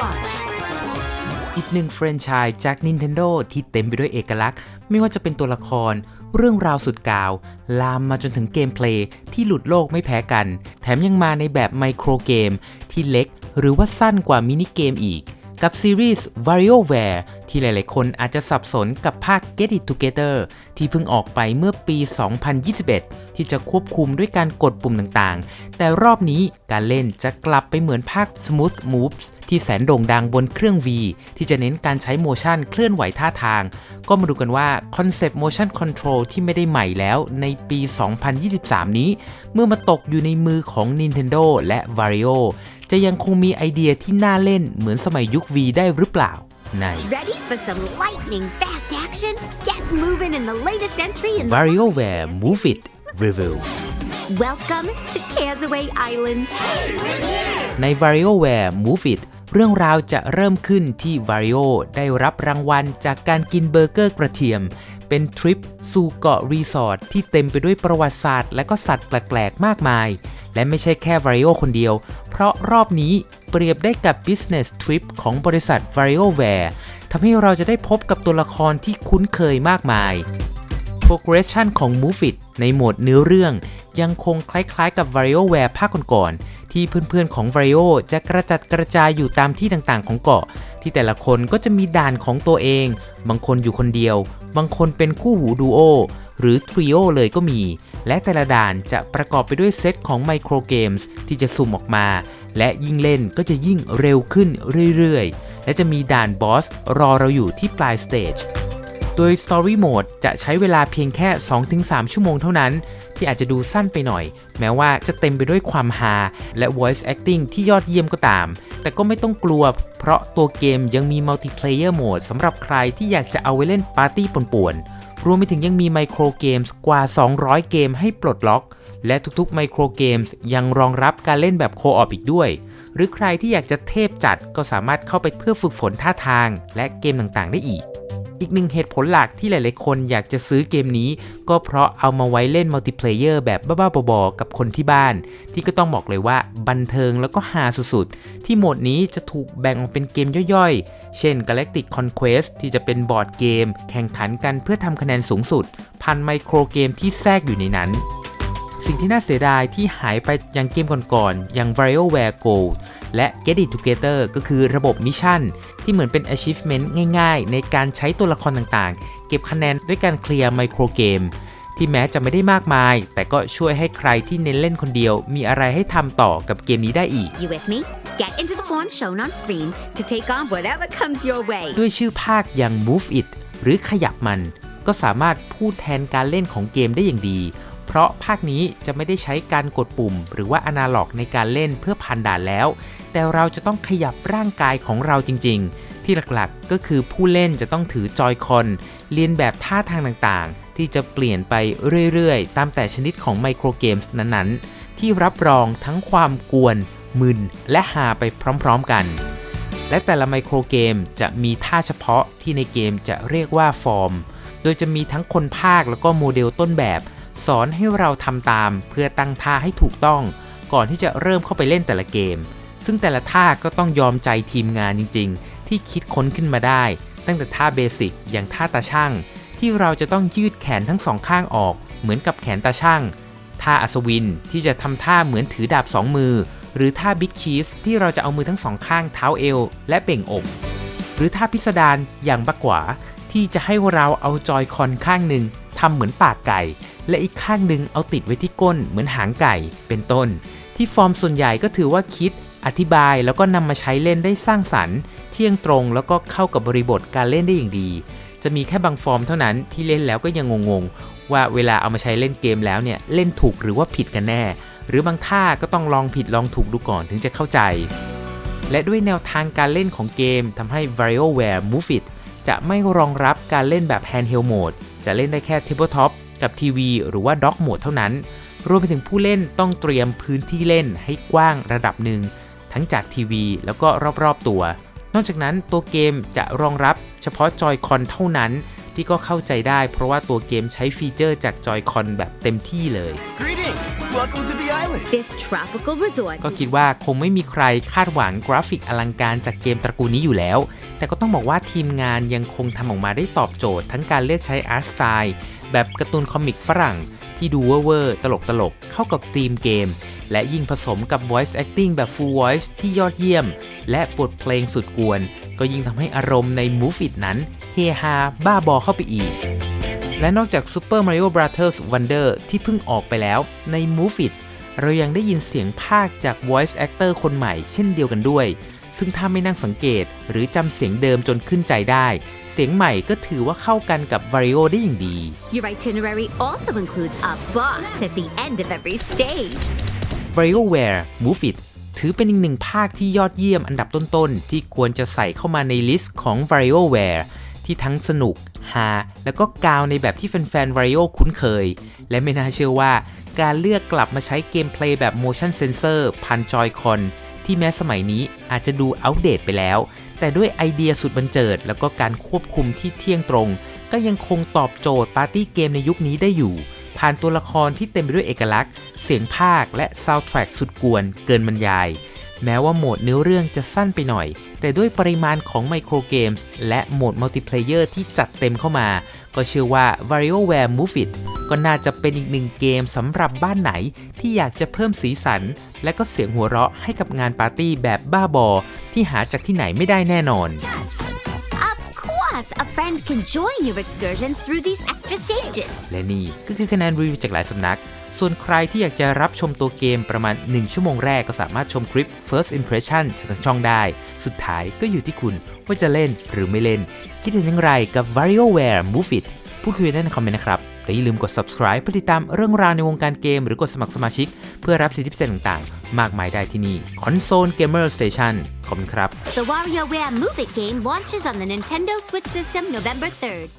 watch. อีกหนึ่งแฟรนไชส์จาก Nintendo ที่เต็มไปด้วยเอกลักษณ์ ไม่ว่าจะเป็นตัวละคร เรื่องราวสุดกาว ลามมาจนถึงเกมเพลย์ที่หลุดโลกไม่แพ้กัน แถมยังมาในแบบไมโครเกมที่เล็ก หรือว่าสั้นกว่ามินิเกมอีก กับซีรีส์ WarioWare ที่หลายๆ คนอาจจะสับสนกับภาค Get It Together ที่เพิ่งออกไปเมื่อปี 2021 ที่จะควบคุมด้วยการกดปุ่มต่างๆ แต่รอบนี้การเล่นจะกลับไปเหมือนภาค Smooth Moves ที่แสนโด่งดังบนเครื่อง V ที่จะเน้นการใช้โมชั่นเคลื่อนไหวท่าทาง ก็มาดูกันว่าคอนเซปต์ motion control ที่ไม่ได้ใหม่แล้วในปี 2023 นี้ เมื่อมาตกอยู่ในมือของ Nintendo และ Vario จะยังคงมีไอเดียที่น่าเล่นเหมือนสมัยยุค V ได้หรือเปล่า ใน Ready for some lightning fast action? Get moving in the latest entry in WarioWare Move It Review Welcome to Caresaway Island. ใน WarioWare Move It เรื่องราวจะเริ่มขึ้นที่ Wario ได้รับรางวัลจากการกินเบอร์เกอร์กระเทียม เป็นทริปสู่เกาะรีสอร์ทที่เต็มไปด้วยประวัติศาสตร์และก็สัตว์แปลก ๆ มากมาย และไม่ใช่แค่ Wario คนเดียว เพราะรอบนี้เปรียบได้กับ Business Trip ของบริษัท WarioWare ทำให้เราจะได้พบกับตัวละครที่คุ้นเคยมากมาย progression ของ Move It ในโหมดเนื้อเรื่อง ยังคงคล้ายๆกับ WarioWare ภาคก่อนๆที่เพื่อนๆของ Wario จะกระจัดกระจายอยู่ตามที่ต่างๆของเกาะ ที่แต่ละคนก็จะมีด่านของตัวเอง บางคนอยู่คนเดียว บางคนเป็นคู่หูดูโอหรือทริโอเลยก็มี และแต่ละด่านจะประกอบไปด้วยเซตของไมโครเกมส์ที่จะสุ่มออกมา และยิ่งเล่นก็จะยิ่งเร็วขึ้นเรื่อยๆ และจะมีด่านบอสรอเราอยู่ที่ปลายสเตจโดย Story Mode จะใช้เวลาเพียงแค่ 2-3 ชั่วโมงเท่านั้น ที่อาจจะดูสั้นไปหน่อย แม้ว่าจะเต็มไปด้วยความฮาและ Voice Acting ที่ยอดเยี่ยมก็ตาม แต่ก็ไม่ต้องกลัว เพราะตัวเกมยังมี Multiplayer Mode สำหรับใครที่อยากจะเอาไว้เล่นปาร์ตี้ป่วนๆรวมไปถึงยังมีไมโครเกมส์กว่า 200 เกมให้ปลดล็อก และทุกๆไมโครเกมส์ยังรองรับการเล่นแบบโคออปอีกด้วยหรือใครที่อยากจะเทพจัดก็สามารถเข้าไปเพื่อฝึกฝนท่าทางและเกมต่างๆ ได้อีก อีกหนึ่งเหตุผลหลักที่หลายๆ คนอยากจะซื้อเกมนี้ ก็เพราะเอามาไว้เล่นมัลติเพลเยอร์แบบบ้าๆ บอๆ กับคนที่บ้าน ที่ก็ต้องบอกเลยว่าบันเทิงแล้วก็ฮาสุดๆ ที่โหมดนี้จะถูกแบ่งออกเป็นเกมย่อยๆ เช่น Galactic Conquest ที่จะเป็นบอร์ดเกม แข่งขันกันเพื่อทำคะแนนสูงสุด พันไมโครเกมที่แทรกอยู่ในนั้นสิ่งที่น่าเสียดายที่หายไปอย่างเกมก่อนๆ อย่าง WarioWare Gold และ Get It Together ก็คือระบบมิชชั่น ที่เหมือนเป็น achievement ง่ายๆ ในการใช้ตัวละครต่างๆ เก็บคะแนนด้วยการเคลียร์ไมโครเกมที่แม้จะไม่ได้มากมาย แต่ก็ช่วยให้ใครที่เน้นเล่นคนเดียว มีอะไรให้ทำต่อกับเกมนี้ได้อีก You with me? Get into the form shown on screen to take on whatever comes your way. ด้วยชื่อภาคอย่าง Move It หรือขยับมัน ก็สามารถพูดแทนการเล่นของเกมได้อย่างดี เพราะภาคนี้จะไม่ได้ใช้การกดปุ่ม หรือว่าอนาล็อกในการเล่นเพื่อผ่านด่านแล้ว แต่เราจะต้องขยับร่างกายของเราจริง ๆ ที่หลักๆก็คือผู้เล่นจะต้องถือจอยคอนเรียนแบบท่าทางต่างๆ ที่จะเปลี่ยนไปเรื่อยๆ ตามแต่ชนิดของไมโครเกมส์นั้นๆ ที่รับรองทั้งความกวน มึน และฮาไปพร้อมๆกันและแต่ละไมโครเกมจะมีท่าเฉพาะที่ในเกมจะเรียกว่าฟอร์ม โดยจะมีทั้งคนภาคแล้วก็โมเดลต้นแบบ สอนให้เราทำตามเพื่อตั้งท่าให้ถูกต้อง ก่อนที่จะเริ่มเข้าไปเล่นแต่ละเกม ซึ่งแต่ละท่าก็ต้องยอมใจทีมงานจริง ๆ ที่คิดค้นขึ้นมาได้ ตั้งแต่ท่าเบสิกอย่างท่าตาช่างที่เราจะต้องยืดแขนทั้งสองข้างออก เหมือนกับแขนตาช่างท่าอัศวินที่จะทำท่าเหมือนถือดาบสองมือ หรือท่าบิ๊กคีสที่เราจะเอามือทั้งสองข้างเท้าเอว และเบ่งอก หรือท่าพิสดารอย่างบักขวาที่จะให้เราเอาจอยคอนข้างหนึ่งทำเหมือนปากไก่ และอีกข้างหนึ่งเอาติดไว้ที่ก้นเหมือนหางไก่เป็นต้น ที่ฟอร์มส่วนใหญ่ก็ถือว่าคิด อธิบายแล้วก็นำมาใช้เล่นได้สร้างสรรค์ เที่ยงตรงแล้วก็เข้ากับบริบทการเล่นได้อย่างดี จะมีแค่บางฟอร์มเท่านั้นที่เล่นแล้วก็ยังงงๆ ว่าเวลาเอามาใช้เล่นเกมแล้วเนี่ยเล่นถูกหรือว่าผิดกันแน่ หรือบางท่าก็ต้องลองผิดลองถูกดูก่อนถึงจะเข้าใจ และด้วยแนวทางการเล่นของเกมทำให้ WarioWare Move It จะไม่รองรับการเล่นแบบ Handheld Mode จะเล่นได้แค่ Tabletop กับทีวีหรือว่า Dock Mode เท่านั้น รวมไปถึงผู้เล่นต้องเตรียมพื้นที่เล่นให้กว้างระดับหนึ่ง ทั้งจากทีวีแล้วก็รอบๆตัว นอกจากนั้นตัวเกมจะรองรับเฉพาะจอยคอนเท่านั้นที่ที่ก็เข้าใจได้เพราะว่าตัวเกมใช้ฟีเจอร์จากจอยคอนแบบเต็มที่เลย Greetings! Welcome to the island! This tropical resort ก็คิดว่าคงไม่มีใครคาดหวังกราฟิกอลังการจากเกมตระกูลนี้อยู่แล้ว แต่ก็ต้องบอกว่าทีมงานยังคงทำออกมาได้ตอบโจทย์ทั้งการเลือกใช้อาร์ตสไตล์ แบบการ์ตูนคอมิกฝรั่ง ที่ดูเวอร์ๆตลกๆเข้ากับธีมเกม และยิ่งผสมกับ voice acting แบบ full voice ที่ยอดเยี่ยม และบทเพลงสุดกวน ก็ยิ่งทำให้อารมณ์ใน Move It นั้นเฮฮาบ้าบอเข้าไปอีก และนอกจาก Super Mario Brothers Wonder ที่เพิ่งออกไปแล้วใน Move It เรายังได้ยินเสียงภาคจาก voice actor คนใหม่เช่นเดียวกันด้วย ซึ่งถ้าไม่นั่งสังเกต หรือจำเสียงเดิมจนขึ้นใจได้ เสียงใหม่ก็ถือว่าเข้ากันกับ Vario ได้อย่างดี Your itinerary also includes a boss at the end of every stage. VarioWare Move It ถือเป็นอีกหนึ่งภาคที่ยอดเยี่ยมอันดับต้นๆ ที่ควรจะใส่เข้ามาในลิสต์ของ VarioWare ที่ทั้งสนุกฮาแล้วก็กาวในแบบที่แฟนๆ Vario คุ้นเคย และไม่น่าเชื่อว่าการเลือกกลับมาใช้เกมเพลย์แบบ motion sensor พันจอยคอน ที่แม้สมัยนี้อาจจะดูอัปเดตไปแล้ว แต่ด้วยไอเดียสุดบันเจิด แล้วก็การควบคุมที่เที่ยงตรง ก็ยังคงตอบโจทย์ปาร์ตี้เกมในยุคนี้ได้อยู่ ผ่านตัวละครที่เต็มไปด้วยเอกลักษณ์ เสียงภาคและซาวด์แทร็กสุดกวนเกินบรรยาย แม้ว่าโหมดเนื้อเรื่องจะสั้นไปหน่อย แต่ด้วยปริมาณของไมโครเกมส์และโหมดมัลติเพลเยอร์ที่จัดเต็มเข้ามา ก็เชื่อว่า VarioWare Move It ก็น่าจะเป็นอีกหนึ่งเกมสำหรับบ้านไหนที่อยากจะเพิ่มสีสัน และก็เสียงหัวเราะให้กับงานปาร์ตี้แบบบ้าบอ ที่หาจากที่ไหนไม่ได้แน่นอน Of course, a friend can join your excursions through these extra stages. และนี่ก็คือคะแนนรีวิวจากหลายสำนัก ส่วนใครที่อยากจะรับชมตัวเกมประมาณ 1 ชั่วโมงแรกก็สามารถชมคลิป First Impression จากทางช่องได้ สุดท้ายก็อยู่ที่คุณว่าจะเล่นหรือไม่เล่น คิดเห็นอย่างไรกับ VarioWare Move It พูดคุยได้ในคอมเมนต์นะครับ และอย่าลืมกด subscribe เพื่อติดตามเรื่องราวในวงการเกม หรือกดสมัครสมาชิก เพื่อรับสิทธิพิเศษต่างๆ มากมายได้ที่นี่ Console Gamer Station ขอบคุณครับ The WarioWare Move It game launches on the Nintendo Switch system November 3rd.